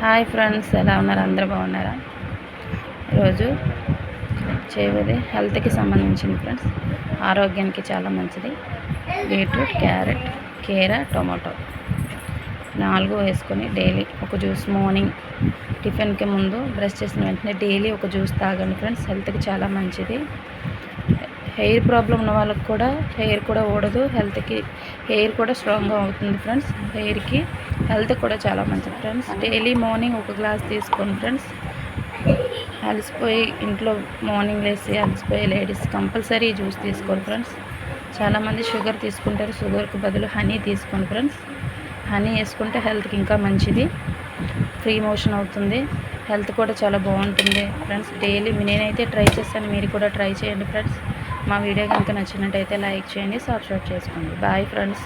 Hi friends ఎలా ఉన్నారు? అందరూ బాగున్నారా? ఈరోజు చేయవది హెల్త్కి సంబంధించింది ఫ్రెండ్స్. ఆరోగ్యానికి చాలా మంచిది. బీట్రూట్ క్యారెట్ కీర టొమాటో నాలుగు వేసుకొని డైలీ ఒక జ్యూస్ మార్నింగ్ టిఫిన్కి ముందు బ్రష్ చేసిన వెంటనే డైలీ ఒక జ్యూస్ తాగండి ఫ్రెండ్స్. హెల్త్కి చాలా మంచిది. హెయిర్ ప్రాబ్లం ఉన్న వాళ్ళకి కూడా హెయిర్ కూడా ఊడదు. హెల్త్కి హెయిర్ కూడా స్ట్రాంగ్గా అవుతుంది ఫ్రెండ్స్. హెయిర్కి హెల్త్ కూడా చాలా మంచిది ఫ్రెండ్స్ డైలీ మార్నింగ్ ఒక గ్లాస్ తీసుకోండి ఫ్రెండ్స్ అలసిపోయి ఇంట్లో మార్నింగ్ లేసి అలసిపోయే లేడీస్ కంపల్సరీ జ్యూస్ తీసుకోండి ఫ్రెండ్స్ చాలామంది షుగర్ తీసుకుంటారు. షుగర్కి బదులు హనీ తీసుకోండి ఫ్రెండ్స్ హనీ వేసుకుంటే హెల్త్కి ఇంకా మంచిది. ఫ్రీ మోషన్ అవుతుంది. హెల్త్ కూడా చాలా బాగుంటుంది ఫ్రెండ్స్ డైలీ నేనైతే ట్రై చేస్తాను మీరు కూడా ట్రై చేయండి ఫ్రెండ్స్ మా వీడియో కనుక నచ్చినట్టయితే లైక్ చేయండి సబ్స్క్రైబ్ చేసుకోండి. Bye friends